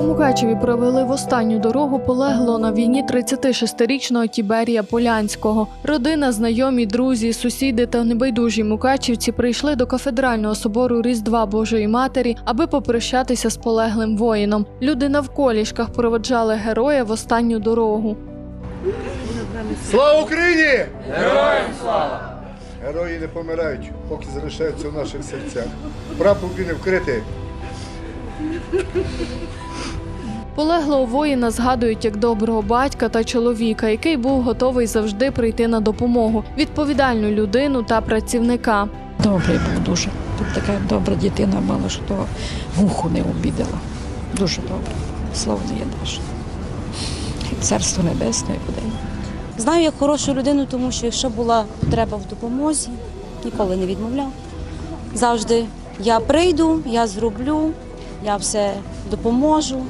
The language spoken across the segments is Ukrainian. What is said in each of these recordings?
У Мукачеві провели в останню дорогу полегло на війні 36-річного Тіберія Полянського. Родина, знайомі, друзі, сусіди та небайдужі мукачівці прийшли до кафедрального собору Різдва Божої Матері, аби попрощатися з полеглим воїном. Люди навколішках проведжали героя в останню дорогу. Слава Україні! Героям! Герої не помирають, поки залишаються в наших серцях. Прапор України вкритий. Полеглого воїна згадують як доброго батька та чоловіка, який був готовий завжди прийти на допомогу, відповідальну людину та працівника. Добрий був дуже. Тут така добра дитина мала, що того муху не обідала. Дуже добре. Славний є наш. Царство небесне буде. Знаю як хорошу людину, тому що якщо була потреба в допомозі, ніколи не відмовляв. Завжди я прийду, я зроблю, я все допоможу.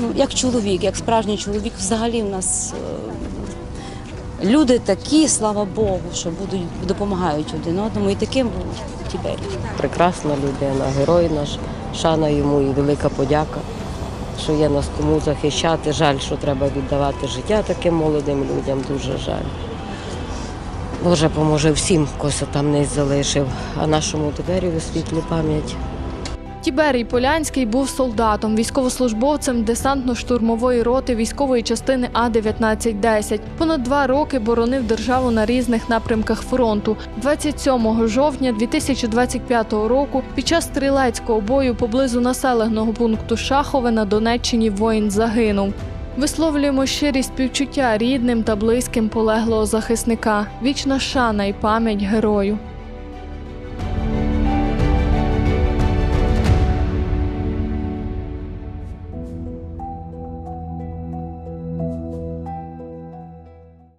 Ну, як чоловік, як справжній чоловік, взагалі в нас е, люди такі, слава Богу, що будуть допомагають один одному. І таким був Тіберій. прекрасна людина, герой наш, шана йому і велика подяка, що є нас кому захищати. Жаль, що треба віддавати життя таким молодим людям, дуже жаль. Боже поможе всім, кого там не залишив, а нашому двері у світлі пам'ять. Тіберій Полянський був солдатом, військовослужбовцем десантно-штурмової роти військової частини А 1910 Понад два роки боронив державу на різних напрямках фронту. 27 жовтня 2025 року під час стрілецького бою поблизу населеного пункту Шахове на Донеччині воїн загинув. Висловлюємо щирі співчуття рідним та близьким полеглого захисника. Вічна шана і пам'ять герою.